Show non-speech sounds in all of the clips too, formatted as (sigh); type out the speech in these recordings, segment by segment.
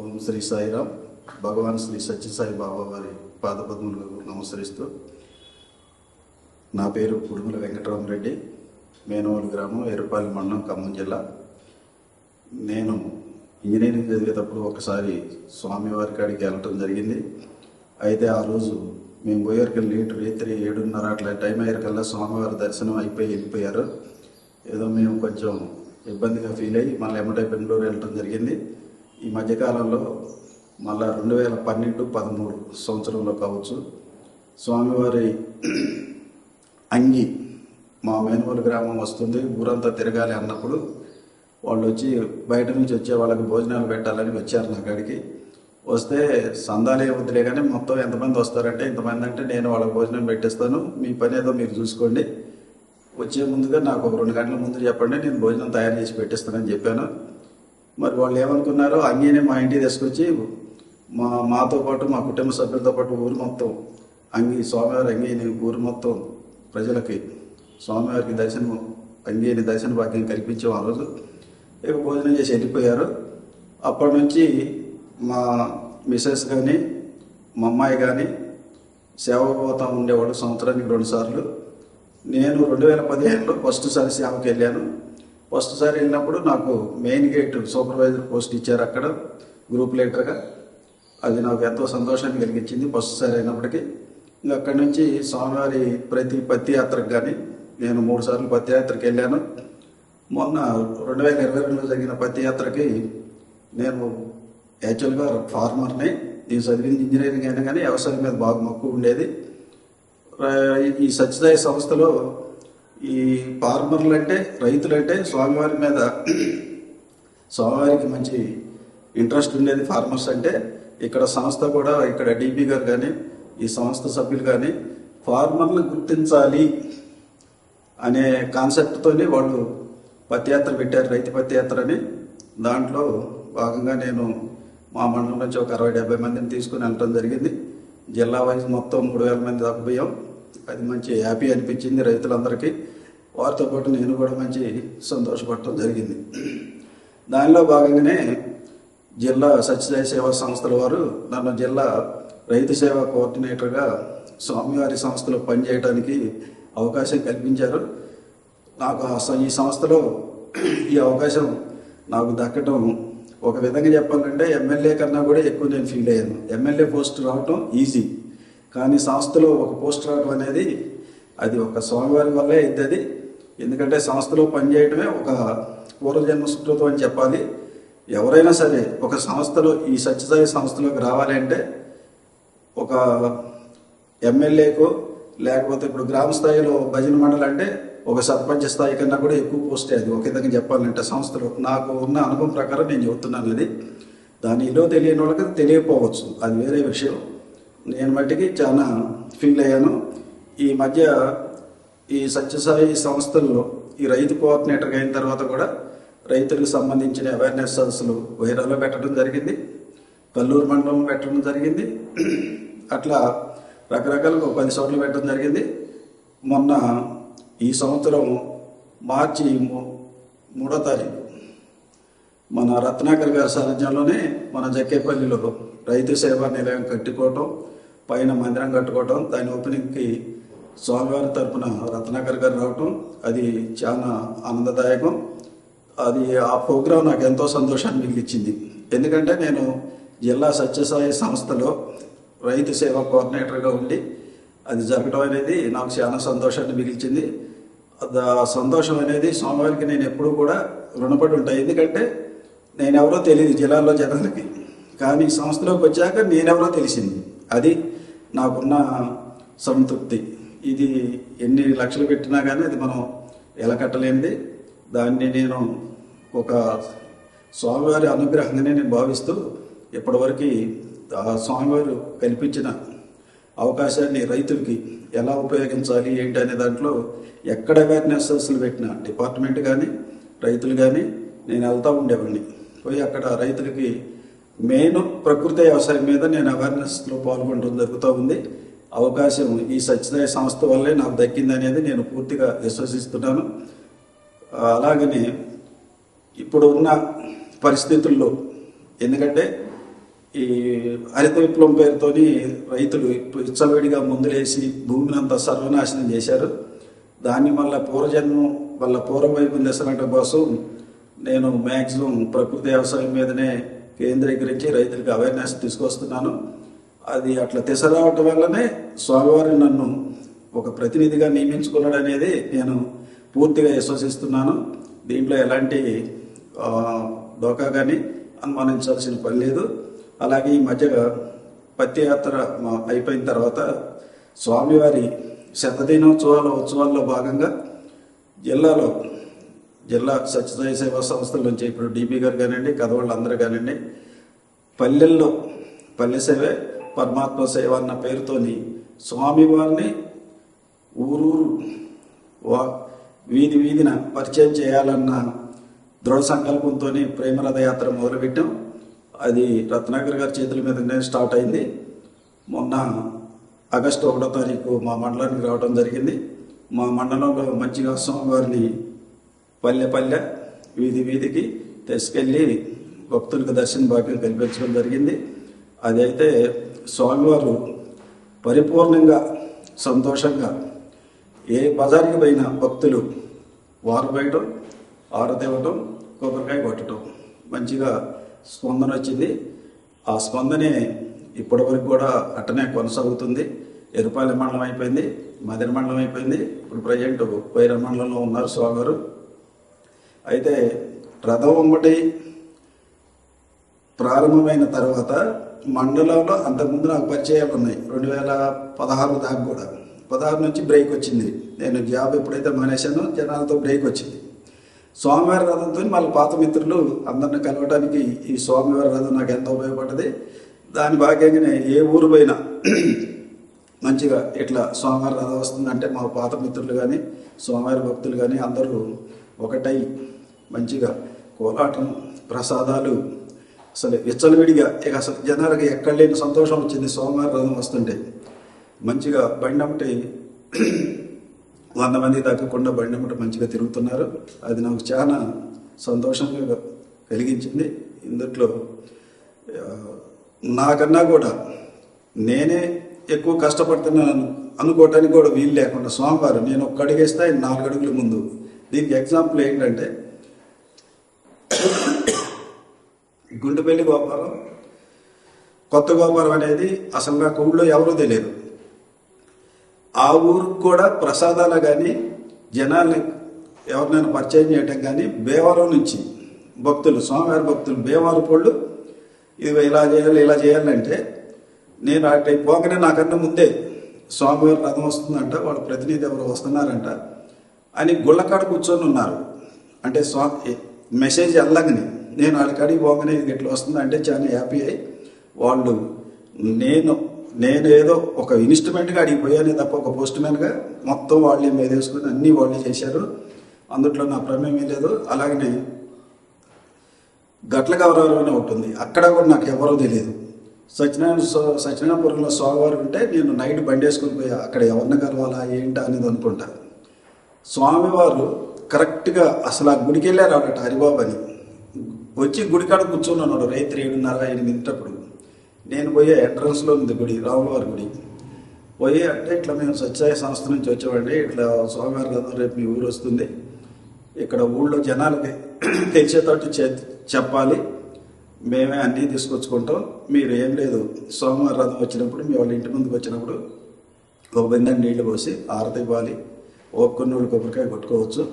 ఓం శ్రీ సాయిరామ్. భగవాన్ శ్రీ సత్యసాయి బాబా వారి పాదపద్మలకు నమస్కరిస్తూ నా పేరు కుడుముల వెంకటరామరెడ్డి. మేనోలు గ్రామం ఎరుపాలి మండలం ఖమ్మం జిల్లా. నేను ఇంజనీరింగ్ చదివేటప్పుడు ఒకసారి స్వామివారి కాడికి వెళ్ళటం జరిగింది. అయితే ఆ రోజు మేము పోయేరికి లేటు రేత్రి ఏడున్నర అట్లా టైం అయ్యేకల్లా స్వామివారి దర్శనం అయిపోయి వెళ్ళిపోయారు. ఏదో మేము కొంచెం ఇబ్బందిగా ఫీల్ అయ్యి మళ్ళీ ఎమ్మటే బెంగళూరు వెళ్ళటం జరిగింది. ఈ మధ్యకాలంలో మళ్ళా రెండు వేల పన్నెండు పదమూడు సంవత్సరంలో కావచ్చు. స్వామివారి అంగి మా మేనూరు గ్రామం వస్తుంది. ఊరంతా తిరగాలి అన్నప్పుడు వాళ్ళు వచ్చి బయట నుంచి వచ్చే వాళ్ళకి భోజనాలు పెట్టాలని వచ్చారు నా కాడికి. వస్తే సందాలు ఏమొద్దులే కానీ మొత్తం ఎంతమంది వస్తారంటే ఇంతమంది అంటే నేను వాళ్ళకి భోజనం పెట్టేస్తాను. మీ పని ఏదో మీరు చూసుకోండి. వచ్చే ముందుగా నాకు ఒక రెండు గంటల ముందు చెప్పండి నేను భోజనం తయారు చేసి పెట్టిస్తానని చెప్పాను. మరి వాళ్ళు ఏమనుకున్నారో అంగీని మా ఇంటికి తీసుకొచ్చి మా మాతో పాటు మా కుటుంబ సభ్యులతో పాటు ఊరు మొత్తం అంగి స్వామివారి అంగీని ఊరు మొత్తం ప్రజలకి స్వామివారికి దర్శనం అంగీని దర్శన భాగ్యం కల్పించే ఆ రోజు. ఇక భోజనం చేసి వెళ్ళిపోయారు. అప్పటి నుంచి మా మిసెస్ కానీ మా అమ్మాయి కానీ సేవ పోతా ఉండేవాడు సంవత్సరానికి రెండు సార్లు. నేను రెండు వేల పదిహేనులో ఫస్ట్ సారి సేవకి వెళ్ళాను. ఫస్ట్ సారి వెళ్ళినప్పుడు నాకు మెయిన్ గేట్ సూపర్వైజర్ పోస్ట్ ఇచ్చారు అక్కడ గ్రూప్ లీడర్గా. అది నాకు ఎంతో సంతోషాన్ని కలిగించింది ఫస్ట్ సారి అయినప్పటికీ. ఇంకా అక్కడి నుంచి స్వామివారి ప్రతి పత్తి యాత్రకు కానీ నేను మూడు సార్లు పత్తి యాత్రకి వెళ్ళాను. మొన్న రెండు వేల ఇరవై రెండులో జరిగిన పత్తి యాత్రకి నేను యాక్చువల్గా ఫార్మర్ని నేను చదివింది ఇంజనీరింగ్ అయినా కానీ వ్యవసాయం మీద బాగా మక్కువ ఉండేది. ఈ సత్యసాయి సంస్థలో ఈ ఫార్మర్లు అంటే రైతులు అంటే స్వామివారి మీద స్వామివారికి మంచి ఇంట్రెస్ట్ ఉండేది ఫార్మర్స్ అంటే. ఇక్కడ సంస్థ కూడా ఇక్కడ డిపి గారు కానీ ఈ సంస్థ సభ్యులు కానీ ఫార్మర్లు గుర్తించాలి అనే కాన్సెప్ట్తోనే వాళ్ళు పత్యాత్ర పెట్టారు రైతు పత్యాత్ర అని దాంట్లో భాగంగా నేను మా మండలం నుంచి ఒక అరవై డెబ్బై మందిని తీసుకుని వెళ్ళటం జరిగింది. జిల్లా వైజ్ మొత్తం మూడు వేల మంది దాకా పోయాం. అది మంచి హ్యాపీ అనిపించింది రైతులందరికీ. వారితో పాటు నేను కూడా మంచి సంతోషపడటం జరిగింది. దానిలో భాగంగానే జిల్లా సత్యసాయి సేవా సంస్థల వారు నన్ను జిల్లా రైతు సేవా కోఆర్డినేటర్గా స్వామివారి సంస్థలో పనిచేయడానికి అవకాశం కల్పించారు. నాకు ఈ సంస్థలో ఈ అవకాశం నాకు దక్కటం ఒక విధంగా చెప్పాలంటే ఎమ్మెల్యే కన్నా కూడా ఎక్కువ నేను ఫీల్ అయ్యాను. ఎమ్మెల్యే పోస్ట్ రావటం ఈజీ. కానీ సంస్థలో ఒక పోస్ట్ రావడం అనేది అది ఒక స్వామివారి వల్లే అవుతుంది ఎందుకంటే సంస్థలో పనిచేయటమే ఒక పూర్వజన్మ సుకృతం అని చెప్పాలి. ఎవరైనా సరే ఒక సంస్థలో ఈ సత్యసాయి సంస్థలోకి రావాలి అంటే ఒక ఎమ్మెల్యేకో లేకపోతే ఇప్పుడు గ్రామ స్థాయిలో భజన మండలి అంటే ఒక సర్పంచ్ స్థాయి కన్నా కూడా ఎక్కువ పోస్టే అది. ఒక విధంగా చెప్పాలంటే సంస్థలో నాకు ఉన్న అనుభవం ప్రకారం నేను చెబుతున్నాను అది. దాని ఇల్లు తెలియని వాళ్ళకి తెలియకపోవచ్చు. అది వేరే విషయం. నేను మట్టికి చాలా ఫీల్ అయ్యాను. ఈ మధ్య ఈ సత్యసాయి సంస్థల్లో ఈ రైతు కోఆర్డినేటర్గా అయిన తర్వాత కూడా రైతులకు సంబంధించిన అవేర్నెస్ సదస్సులు వైరాలో పెట్టడం జరిగింది కల్లూరు మండలం పెట్టడం జరిగింది. అట్లా రకరకాలుగా పది చోట్ల పెట్టడం జరిగింది. మొన్న ఈ సంవత్సరం మార్చి మూ- మూడో తారీఖు మన రత్నాకర్ గారి సారథ్యంలోనే మన జక్కేపల్లిలో రైతు సేవా నిలయం కట్టుకోవటం పైన మందిరం కట్టుకోవటం దాని ఓపెనింగ్కి స్వామివారి తరపున రత్నాకర్ గారు రావటం అది చాలా ఆనందదాయకం. అది ఆ ప్రోగ్రాం నాకు ఎంతో సంతోషాన్ని మిగిలిచ్చింది ఎందుకంటే నేను జిల్లా సత్యసాయి సంస్థలో రైతు సేవా కోఆర్డినేటర్గా ఉండి అది జరగడం అనేది నాకు చాలా సంతోషాన్ని మిగిల్చింది. అది ఆ సంతోషం అనేది స్వామివారికి నేను ఎప్పుడూ కూడా రుణపడి ఉంటాయి ఎందుకంటే నేనెవరో తెలియదు జిల్లాలో జనాలకి. కానీ సంస్థలోకి వచ్చాక నేనెవరో తెలిసింది. అది నాకున్న సంతృప్తి. ఇది ఎన్ని లక్షలు పెట్టినా కానీ అది మనం ఎలా కట్టలేనిది దాన్ని నేను ఒక స్వామివారి అనుగ్రహంగానే నేను భావిస్తూ ఇప్పటివరకు ఆ స్వామివారు కల్పించిన అవకాశాన్ని రైతులకి ఎలా ఉపయోగించాలి ఏంటి అనే దాంట్లో ఎక్కడ అవేర్నెస్ అసలు పెట్టిన డిపార్ట్మెంట్ కానీ రైతులు కానీ నేను వెళ్తూ ఉండేవాడిని. పోయి అక్కడ రైతులకి మెయిన్ ప్రకృతి వ్యవసాయం మీద నేను అవేర్నెస్లో పాల్గొనడం జరుగుతూ ఉంది. అవకాశం ఈ సత్యదాయ సంస్థ వల్లే నాకు దక్కింది అనేది నేను పూర్తిగా విశ్వసిస్తున్నాను. అలాగనే ఇప్పుడు ఉన్న పరిస్థితుల్లో ఎందుకంటే ఈ హరిత విప్లవం పేరుతోని రైతులు ఇచ్చవేడిగా మందులేసి భూమిని అంతా సర్వనాశనం చేశారు. దాన్ని మళ్ళీ పూర్వజన్మం వాళ్ళ పూర్వవైపు దశనట కోసం నేను మ్యాక్సిమం ప్రకృతి వ్యవసాయం మీదనే కేంద్రీకరించి రైతులకు అవేర్నెస్ తీసుకొస్తున్నాను. అది అట్లా తీసుకురావటం వల్లనే స్వామివారు నన్ను ఒక ప్రతినిధిగా నియమించుకున్నాడు అనేది నేను పూర్తిగా విశ్వసిస్తున్నాను. దీంట్లో ఎలాంటి డోకా కానీ అనుమానించాల్సిన పని లేదు. అలాగే ఈ మధ్య పత్తి యాత్ర అయిపోయిన తర్వాత స్వామివారి శతదినోత్సవాల ఉత్సవాల్లో భాగంగా జిల్లాలో జిల్లా సత్యసాయి సేవా సంస్థల నుంచి ఇప్పుడు డీపీ గారు కానివ్వండి కథవాళ్ళు అందరూ కానివ్వండి పల్లెల్లో పల్లె సేవే పరమాత్మ సేవ అన్న పేరుతోని స్వామివారిని ఊరూరు వా వీధి వీధిన పరిచయం చేయాలన్న దృఢ సంకల్పంతో ప్రేమ రథయాత్ర మొదలుపెట్టాం. అది రత్నాకర్ గారి చేతుల మీదనే స్టార్ట్ అయింది. మొన్న ఆగస్టు ఒకటో తారీఖు మా మండలానికి రావడం జరిగింది. మా మండలంలో మంచిగా స్వామివారిని పల్లె పల్లె వీధి వీధికి తీసుకెళ్ళి భక్తులకు దర్శన భాగ్యం కల్పించడం జరిగింది. అదైతే స్వామివారు పరిపూర్ణంగా సంతోషంగా ఏ బజార్కి పోయిన భక్తులు వారు వేయటం ఆరతివ్వటం కొబ్బరికాయ కొట్టడం మంచిగా స్పందన వచ్చింది. ఆ స్పందనే ఇప్పటి వరకు కూడా అట్టనే కొనసాగుతుంది. ఎరుపాలెం మండలం అయిపోయింది మదిర మండలం అయిపోయింది. ఇప్పుడు ప్రజెంట్ వైర మండలంలో ఉన్నారు స్వామివారు. అయితే రథం ఉమ్మటి ప్రారంభమైన తర్వాత మండలంలో అంతకుముందు నాకు పరిచయాలు ఉన్నాయి. రెండు వేల పదహారు దాకా కూడా. పదహారు నుంచి బ్రేక్ వచ్చింది. నేను జాబ్ ఎప్పుడైతే మానేశానో జనాలతో బ్రేక్ వచ్చింది. స్వామివారి రథంతో మళ్ళీ పాత మిత్రులు అందరిని కలవడానికి ఈ స్వామివారి రథం నాకు ఎంతో ఉపయోగపడ్డది. దాని భాగ్యంగానే ఏ ఊరు పోయినా (clears throat) మంచిగా ఇట్లా స్వామివారి రథం వస్తుందంటే మా పాత మిత్రులు కానీ స్వామివారి భక్తులు కానీ అందరూ ఒకటై మంచిగా కోలాటం ప్రసాదాలు అసలు విచ్చలవిడిగా ఇక అసలు జనాలకి ఎక్కడ లేని సంతోషం వచ్చింది. సోమవారం రథం వస్తుంటే మంచిగా బండి (clears throat) వంద మంది తగ్గకుండా బండి బండమట మంచిగా తిరుగుతున్నారు. అది నాకు చాలా సంతోషంగా కలిగించింది. ఇందుట్లో నాకన్నా కూడా నేనే ఎక్కువ కష్టపడుతున్నాను అనుకోవటానికి కూడా వీలు లేకుండా సోమవారం నేను ఒక్క అడిగేస్తే నాలుగు అడుగుల ముందు దీనికి ఎగ్జాంపుల్ ఏంటంటే గుండెపల్లి గోపాలం. కొత్త గోపాలం అనేది అసలు నాకు ఊళ్ళో ఎవరూ తెలియదు. ఆ ఊరికి కూడా ప్రసాదాలు కానీ జనాల్ని ఎవరినైనా పరిచయం చేయటం కానీ భీమవరం నుంచి భక్తులు స్వామివారి భక్తులు భీమవరం పళ్ళు ఇది ఇలా చేయాలి ఇలా చేయాలంటే నేను అటు పోగానే నాకన్నా ముందే స్వామివారి రథం వస్తుందంట వాళ్ళ ప్రతినిధి ఎవరు వస్తున్నారంట అని గుళ్ళకాడ కూర్చొని ఉన్నారు. అంటే స్వా మెసేజ్ వెళ్ళగని నేను వాళ్ళకాడికి పోగానే ఇది ఇట్లా వస్తుందంటే చాలా హ్యాపీ అయ్యి వాళ్ళు నేను నేను ఏదో ఒక ఇన్స్ట్రుమెంట్గా అడిగిపోయానే తప్ప ఒక పోస్ట్ మ్యాన్గా మొత్తం వాళ్ళే మీద వేసుకుని అన్నీ వాళ్ళే చేశారు. అందుట్లో నా ప్రమేయం లేదు. అలాగనే గట్ల గౌరవం అని ఉంటుంది. అక్కడ కూడా నాకు ఎవరో తెలియదు. సత్యనారాయణ సో సత్యనారాయణపురంలో స్వామివారు ఉంటే నేను నైట్ బండి వేసుకుని పోయా అక్కడ ఎవరిని కలవాలా ఏంటా అనేది అనుకుంటా. స్వామివారు కరెక్ట్గా అసలు ఆ గుడికి వెళ్ళారు అన్నట్టు హరిబాబు అని. వచ్చి గుడి కాడ కూర్చొని ఉన్నాడు. రైతు ఏడున్నర ఎనిమిదిటప్పుడు నేను పోయే ఎంట్రన్స్లో ఉంది గుడి రాములవారి గుడి. పోయి అంటే ఇట్లా మేము సత్యాయ సంస్థ నుంచి వచ్చామండి ఇట్లా స్వామివారి గారు రేపు మీ ఊరు వస్తుంది. ఇక్కడ ఊళ్ళో జనాలకి (clears throat) తెలిసేటట్టు చే- చెప్పాలి. మేమే అన్నీ తీసుకొచ్చుకుంటాం. మీరు ఏం లేదు. సోమవారం రథం వచ్చినప్పుడు మీ వాళ్ళ ఇంటి ముందుకు వచ్చినప్పుడు ఒక బిందె నీళ్ళు పోసి ఆరత ఇవ్వాలి. ఒక్కొన్ని వాళ్ళు కొబ్బరికాయ కొట్టుకోవచ్చు.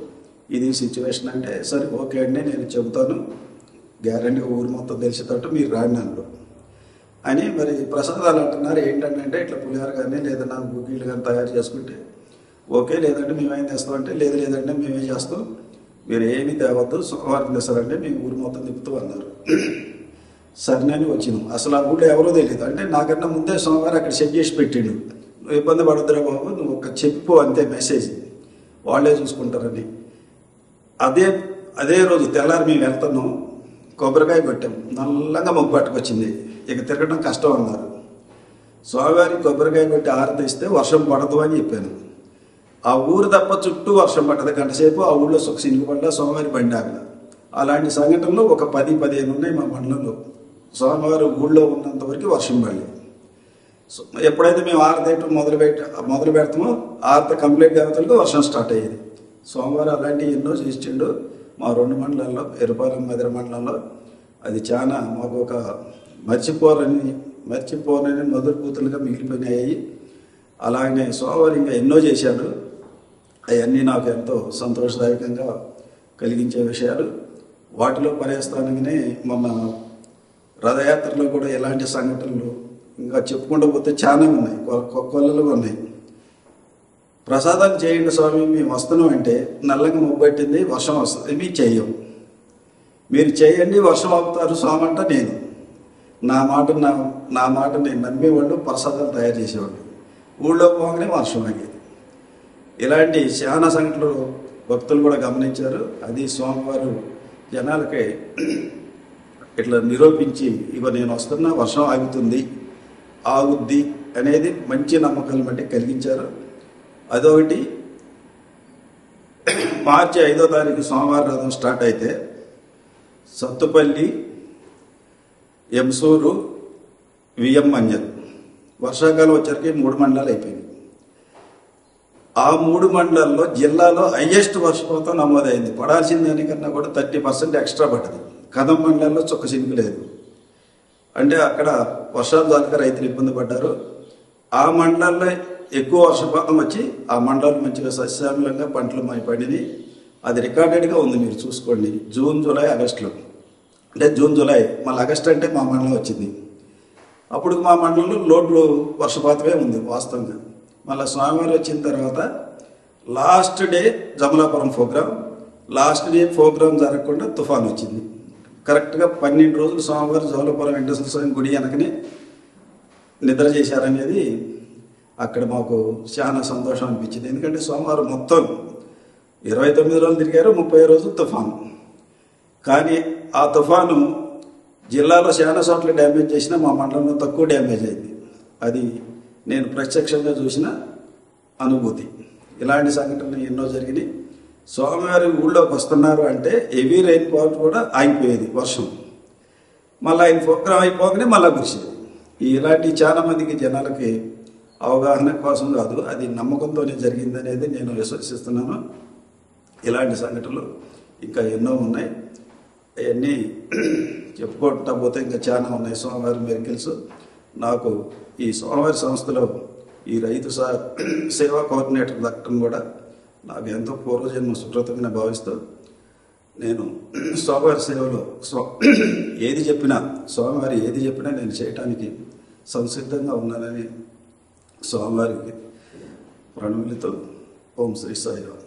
ఇది సిచ్యువేషన్ అంటే సరే ఓకే అండి నేను చెబుతాను. గ్యారంటీ ఊరు మొత్తం తెలిసేటట్టు మీరు రాండి అన్నాడు అని మరి ప్రసాదాలు అంటున్నారు ఏంటంటే ఇట్లా పులిహార కానీ లేదన్నా గుగ్గిళ్ళు కానీ తయారు చేసుకుంటే ఓకే లేదంటే మేమేం తెస్తామంటే లేదు లేదంటే మేమేం చేస్తాం మీరు ఏమీ తేవద్దు సోమవారం తెస్తారంటే మేము ఊరు మొత్తం తిప్పుతూ అన్నారు. సరేనని వచ్చినాం అసలు ఆ ఊళ్ళో ఎవరో తెలియదు. అంటే నాకన్నా ముందే సోమవారం అక్కడ సెట్ చేసి పెట్టిండు. నువ్వు ఇబ్బంది పడొద్దురా బాబు నువ్వు ఒక చెప్పు అంతే మెసేజ్. వాళ్ళే చూసుకుంటారని. అదే అదే రోజు తెల్లారి మేము వెళ్తున్నాం. కొబ్బరికాయ కొట్టాం. నల్లగా మొగ్గు పట్టుకొచ్చింది. ఇక తిరగడం కష్టం అన్నారు. స్వామివారి కొబ్బరికాయ కొట్టి ఆరతి ఇస్తే వర్షం పడదు అని చెప్పాను. ఆ ఊరు తప్ప చుట్టూ వర్షం పడ్డది. గంట సేపు ఆ ఊళ్ళో సుఖ సినుగు పడ్డా స్వామివారి బండి ఆగల. అలాంటి సంఘటనలు ఒక పది పదిహేను ఉన్నాయి మా మండలంలో. స్వామివారు ఊళ్ళో ఉన్నంత వరకు వర్షం పడలేదు సో ఎప్పుడైతే మేము ఆరతేయటం మొదలు పెట్ట మొదలు పెడతామో ఆరత కంప్లీట్ కావతలకు వర్షం స్టార్ట్ అయ్యేది. సోమవారం అలాంటివి ఎన్నో చేసిండు. మా రెండు మండలాల్లో ఎరుపాలెం మధుర మండలంలో అది చాలా మాకు ఒక మర్చిపోరని మర్చిపోరని మధురభూతులుగా మిగిలిపోయినాయి. అలాగనే సోమవారం ఇంకా ఎన్నో చేశాడు. అవన్నీ నాకు ఎంతో సంతోషదాయకంగా కలిగించే విషయాలు. వాటిలో పర్యస్థానంగానే మొన్న రథయాత్రలో కూడా ఎలాంటి సంఘటనలు ఇంకా చెప్పుకుంటూ పోతే చాలా ఉన్నాయి. కొ- ఉన్నాయి. ప్రసాదం చేయండి స్వామి మేము వస్తున్నాం అంటే నల్లగా మొబ్బట్టింది వర్షం వస్తుంది మీ చెయ్యం. మీరు చేయండి వర్షం ఆపుతారు స్వామి అంట నేను. నా మాట నా నా మాట నేను నమ్మేవాళ్ళు ప్రసాదాలు తయారు చేసేవాళ్ళు. ఊళ్ళో పోగానే వర్షం ఆగేది. ఇలాంటి చాలా సంఘటనలు భక్తులు కూడా గమనించారు. అది స్వామివారు జనాలకి ఇట్లా నిరూపించి ఇవ నేను వస్తున్నా వర్షం ఆగుతుంది ఆగుద్ది అనేది మంచి నమ్మకాలు బట్టి కలిగించారు. అదొకటి. మార్చి ఐదో తారీఖు సోమవారం రథం స్టార్ట్ అయితే సత్తుపల్లి ఎంసూరు విఎం మంజల్ వర్షాకాలం వచ్చరికి మూడు మండలాలు అయిపోయింది ఆ మూడు మండలాల్లో జిల్లాలో హైయెస్ట్ వర్షపాతం నమోదైంది. పడాల్సిన దానికన్నా కూడా థర్టీ పర్సెంట్ ఎక్స్ట్రా పడ్డది. కదం మండలాల్లో చుక్క చినుకు లేదు. అంటే అక్కడ వర్షాలు దాకా రైతులు ఇబ్బంది పడ్డారు. ఆ మండలాల్లో ఎక్కువ వర్షపాతం వచ్చి ఆ మండలం మంచిగా సస్యామలంగా పంటలు మై పడినాయి. అది రికార్డెడ్గా ఉంది మీరు చూసుకోండి. జూన్ జూలై ఆగస్టులో. అంటే జూన్ జూలై మళ్ళీ ఆగస్ట్ అంటే మా మండలం వచ్చింది. అప్పుడు మా మండలంలో లోడ్లు వర్షపాతమే ఉంది వాస్తవంగా. మళ్ళీ స్వామివారి వచ్చిన తర్వాత last day Jamalapuram programme. Last day programme జరగకుండా తుఫాన్ వచ్చింది. కరెక్ట్గా పన్నెండు రోజులు స్వామివారి జమలాపురం వెంకటేశ్వర స్వామి గుడి వెనకనే నిద్ర చేశారనేది అక్కడ మాకు చాలా సంతోషం అనిపించింది. ఎందుకంటే సోమవారం మొత్తం ఇరవై తొమ్మిది రోజులు తిరిగారు ముప్పై రోజులు తుఫాను. కానీ ఆ తుఫాను జిల్లాలో చాలా చోట్ల డ్యామేజ్ చేసినా మా మండలంలో తక్కువ డ్యామేజ్ అయింది. అది నేను ప్రత్యక్షంగా చూసిన అనుభూతి. ఇలాంటి సంఘటనలు ఎన్నో జరిగినాయి. స్వామివారి ఊళ్ళోకి వస్తున్నారు అంటే హెవీ రైన్ ఫాల్ కూడా ఆగిపోయేది వర్షం. మళ్ళీ ఆయన ప్రోగ్రాం అయిపోగానే మళ్ళీ కురిసేది. ఇలాంటి చాలా మందికి జనాలకి అవగాహన కోసం కాదు అది నమ్మకంతోనే జరిగిందనేది నేను విశ్వసిస్తున్నాను. ఇలాంటి సంఘటనలు ఇంకా ఎన్నో ఉన్నాయి. అవన్నీ చెప్పుకుంటా పోతే ఇంకా చాలా ఉన్నాయి. సోమవారి మెరికల్స్ నాకు ఈ సోమవారి సంస్థలో ఈ రైతు సా సేవా కోఆర్డినేటర్ దక్కడం కూడా నాకు ఎంతో పూర్వజన్మ సుకృతంగా భావిస్తూ నేను స్వామివారి సేవలో సో ఏది చెప్పినా స్వామివారి ఏది చెప్పినా నేను చేయటానికి సంసిద్ధంగా ఉన్నానని స్వామివారికి ప్రణమిలితో ఓం శ్రీ సాయిరామ్